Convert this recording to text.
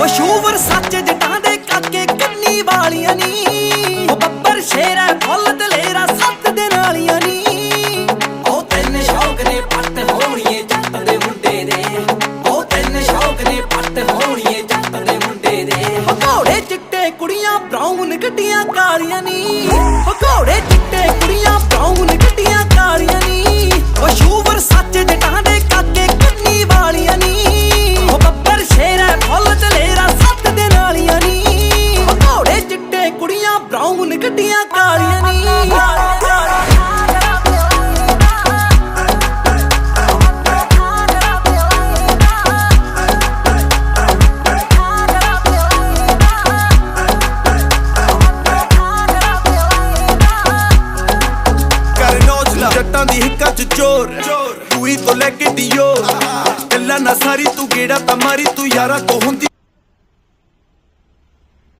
ਉਹ ਸ਼ੂਵਰ ਸੱਚ ਜਟਾਂ ਦੇ ਕਾਕੇ ਕੰਨੀ ਵਾਲੀਆਂ ਨੀ। ਉਹ ਬੱਬਰ ਸ਼ੇਰਾ ਫੁੱਲ ਦਲੇਰਾ ਸੱਤ ਦੇ ਨਾਲੀਆਂ ਨੀ। ਉਹ ਤਿੰਨ ਸ਼ੌਕ ਨੇ ਪੱਟ ਹੋਣੀਏ ਜੱਟ ਦੇ ਮੁੰਡੇ ਦੇ। ਉਹ ਤਿੰਨ ਸ਼ੌਕ ਨੇ ਪੱਟ ਹੋਣੀਏ ਜੱਟ ਦੇ ਮੁੰਡੇ ਦੇ। ਉਹ ਘੋੜੇ ਚਿੱਟੇ ਕੁੜੀਆਂ ਬਰਾਊਨ ਗੱਡੀਆਂ ਕਾਲੀਆਂ ਨੀ। ਉਹ ਘੋੜੇ ਕੁੜੀਆਂ ਜੱਟਾਂ ਦੀ ਹਿੱਕਾ ਚ ਚੋਰ ਤੂੰ ਹੀ ਤੋਂ ਲੈ ਕੇ ਡਿਓਰ ਗੱਲਾਂ ਨਾ ਸਾਰੀ, ਤੂੰ ਗੇੜਾ ਤਾਂ ਮਾਰੀ। ਤੂੰ ਯਾਰਾ ਕੋ ਹੁੰਦੀ